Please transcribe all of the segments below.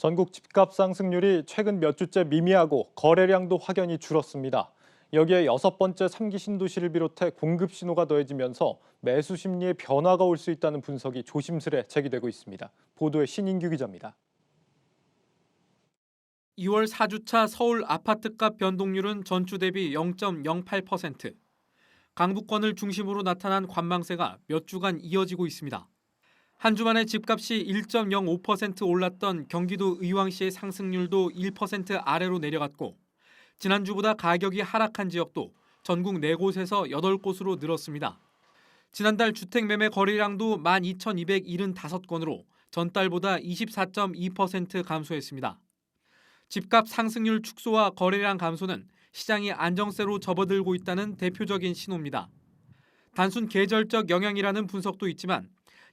전국 집값 상승률이 최근 몇 주째 미미하고 거래량도 확연히 줄었습니다. 여기에 여섯 번째 3기 신도시를 비롯해 공급 신호가 더해지면서 매수 심리에 변화가 올 수 있다는 분석이 조심스레 제기되고 있습니다. 보도에 신인규 기자입니다. 2월 4주차 서울 아파트값 변동률은 전주 대비 0.08%. 강북권을 중심으로 나타난 관망세가 몇 주간 이어지고 있습니다. 한 주 만에 집값이 1.05% 올랐던 경기도 의왕시의 상승률도 1% 아래로 내려갔고 지난주보다 가격이 하락한 지역도 전국 4곳에서 8곳으로 늘었습니다. 지난달 주택 매매 거래량도 12,275건으로 전달보다 24.2% 감소했습니다. 집값 상승률 축소와 거래량 감소는 시장이 안정세로 접어들고 있다는 대표적인 신호입니다. 단순 계절적 영향이라는 분석도 있지만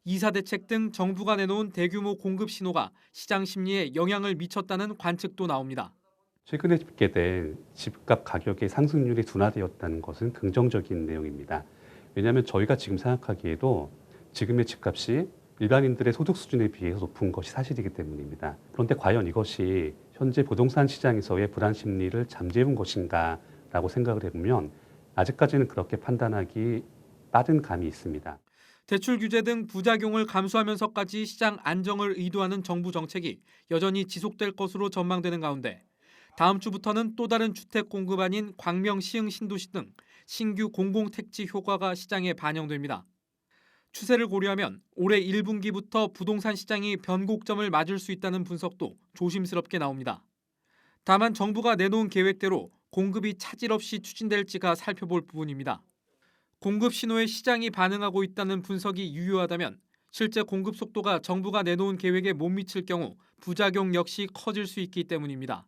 이사 대책 등 정부가 내놓은 대규모 공급 신호가 시장 심리에 영향을 미쳤다는 관측도 나옵니다. 최근에 집계된 집값 가격의 상승률이 둔화되었다는 것은 긍정적인 내용입니다. 왜냐하면 저희가 지금 생각하기에도 지금의 집값이 일반인들의 소득 수준에 비해서 높은 것이 사실이기 때문입니다. 그런데 과연 이것이 현재 부동산 시장에서의 불안 심리를 잠재운 것인가라고 생각을 해보면 아직까지는 그렇게 판단하기 빠른 감이 있습니다. 대출 규제 등 부작용을 감수하면서까지 시장 안정을 의도하는 정부 정책이 여전히 지속될 것으로 전망되는 가운데 다음 주부터는 또 다른 주택 공급안인 광명 시흥 신도시 등 신규 공공택지 효과가 시장에 반영됩니다. 추세를 고려하면 올해 1분기부터 부동산 시장이 변곡점을 맞을 수 있다는 분석도 조심스럽게 나옵니다. 다만 정부가 내놓은 계획대로 공급이 차질 없이 추진될지가 살펴볼 부분입니다. 공급 신호에 시장이 반응하고 있다는 분석이 유효하다면 실제 공급 속도가 정부가 내놓은 계획에 못 미칠 경우 부작용 역시 커질 수 있기 때문입니다.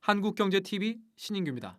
한국경제TV 신인규입니다.